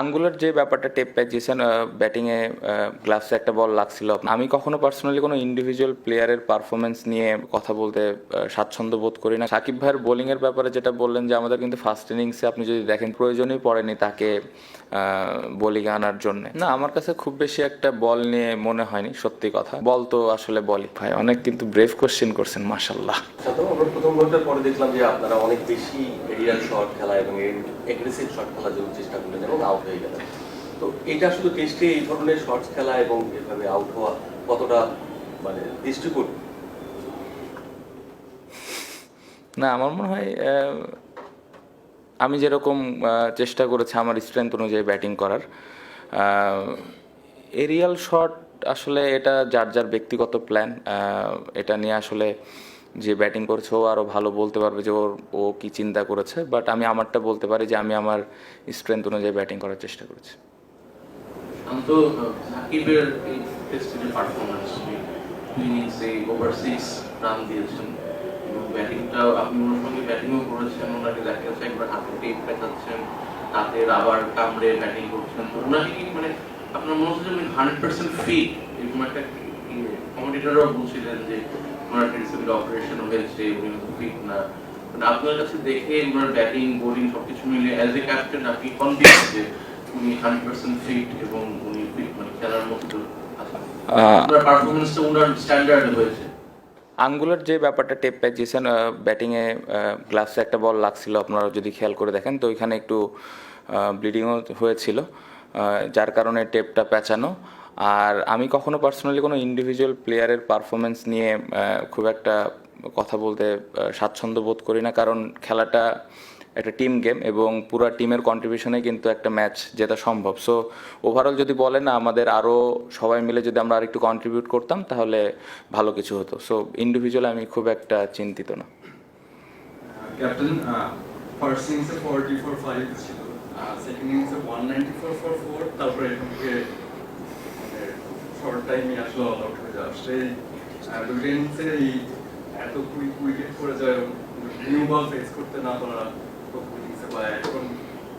আঙ্গুলের যে ব্যাপারটা টেপ প্যাচ দিয়েছেন ব্যাটিংয়ে গ্লাভসে একটা বল লাগছিল। আমি কখনো পার্সোনালি কোনো ইন্ডিভিজুয়াল প্লেয়ারের পারফরমেন্স নিয়ে কথা বলতে স্বাচ্ছন্দ্য বোধ করি না। সাকিব ভাইয়ের বোলিংয়ের ব্যাপারে যেটা বললেন যে, আমাদের কিন্তু ফার্স্ট ইনিংসে আপনি যদি দেখেন, প্রয়োজনই পড়েনি তাকে বোলিং আনার জন্য। না, আমার কাছে খুব বেশি একটা বল নিয়ে মনে হয়নি, সত্যি কথা। বল তো আসলে বলি। ভাই, অনেক কিন্তু ব্রেভ কোশ্চেন করছেন মাসাল্লাহ প্রথম পরে দেখলাম যে আপনারা অনেক বেশি এরিয়াল শট খেলা এবং এগ্রেসিভ শট চেষ্টা করলেন এবং হয়ে গেলেন তো এটা শুধু টেস্টে এই ধরনের শর্টস খেলা এবং এভাবে আউট হওয়া কতটা মানে দৃষ্টিকোণ না, আমার মনে হয় আমি যেরকম চেষ্টা করেছি আমার স্ট্রেংথ অনুযায়ী ব্যাটিং করার এরিয়াল শট আসলে এটা যার যার ব্যক্তিগত প্ল্যান এটা নিয়ে আসলে যে ব্যাটিং করছে, ও আরও ভালো বলতে পারবে যে ওর, ও কি চিন্তা করেছে। বাট আমি আমারটা বলতে পারি যে আমি আমার স্ট্রেংথ অনুযায়ী ব্যাটিং করার চেষ্টা করেছি। ব্যাটিংও কামড়ে ব্যাটিং করছেন। মানে আপনার মনে হচ্ছে পার্সেন্ট কমেডিটারও বলছিলেন যে ওনার অপারেশন হয়েছে উনি ফিট না। মানে আপনার কাছে দেখে ওনার ব্যাটিং বোলিং সবকিছু মিলে অ্যাজ এ ক্যাপ্টেন আপনি কনফিডেন্স যে উনি হান্ড্রেড পার্সেন্ট ফিট এবং উনি ফিট মানে খেলার মতো আছেন? পারফরমেন্সটা ওনার স্ট্যান্ডার্ড হয়েছে। আঙ্গুলের যে ব্যাপারটা টেপ প্যাচ দিয়েছেন ব্যাটিংয়ে গ্লাভসে একটা বল লাগছিল আপনারা যদি খেয়াল করে দেখেন তো ওইখানে একটু ব্লিডিংও হয়েছিল। যার কারণে টেপটা পেঁচানো। আর আমি কখনো পার্সোনালি কোনো ইন্ডিভিজুয়াল প্লেয়ারের পারফরমেন্স নিয়ে খুব একটা কথা বলতে স্বাচ্ছন্দ্য বোধ করি না। কারণ খেলাটা একটা টিম গেম এবং পুরো টিমের কন্ট্রিবিউশনে কিন্তু একটা ম্যাচ জেতা সম্ভব। সো ওভারঅল যদি বলেন না আমাদের আরও সবাই মিলে যদি আমরা আরেকটু কন্ট্রিবিউট করতাম, তাহলে ভালো কিছু হতো। সো ইন্ডিভিজুয়াল আমি খুব একটা চিন্তিত না। ক্যাপ্টেন ফার্স্ট ইনিংসে ফোরটি ফোর ফাইভ ছিল। এত কুড়ি উইকেট করে যায় করতে না পারা ইনিংসে বা এখন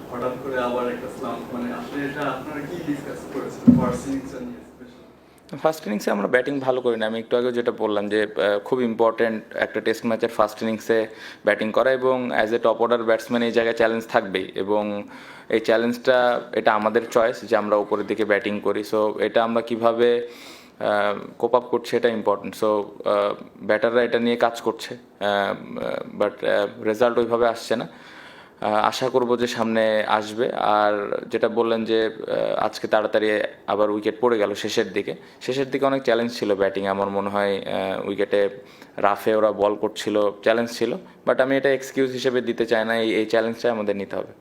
হঠাৎ করে আবার একটা স্লাম্প মানে আসলে এটা আপনারা কি ডিসকাস করেছেন? ফার্স্ট ইনিংসটা নিয়ে ফার্স্ট ইনিংসে আমরা ব্যাটিং ভালো করি না। আমি একটু আগে যেটা বললাম যে খুব ইম্পর্টেন্ট একটা টেস্ট ম্যাচের ফার্স্ট ইনিংসে ব্যাটিং করা এবং as a top order batsman এই জায়গায় চ্যালেঞ্জ থাকবেই এবং এই চ্যালেঞ্জটা এটা আমাদের চয়েস যে আমরা উপরের দিকে ব্যাটিং করি। সো এটা আমরা কীভাবে কোপ আপ করছি এটা ইম্পর্টেন্ট সো ব্যাটাররা এটা নিয়ে কাজ করছে। বাট রেজাল্ট ওইভাবে আসছে না। আশা করব যে সামনে আসবে। আর যেটা বললেন যে আজকে তাড়াতাড়ি আবার উইকেট পড়ে গেল শেষের দিকে। শেষের দিকে অনেক চ্যালেঞ্জ ছিল ব্যাটিং আমার মনে হয় উইকেটে রাফে ওরা বল করছিল চ্যালেঞ্জ ছিল। বাট আমি এটা এক্সকিউজ হিসেবে দিতে চাই না, এই চ্যালেঞ্জটাই আমাদের নিতে হবে।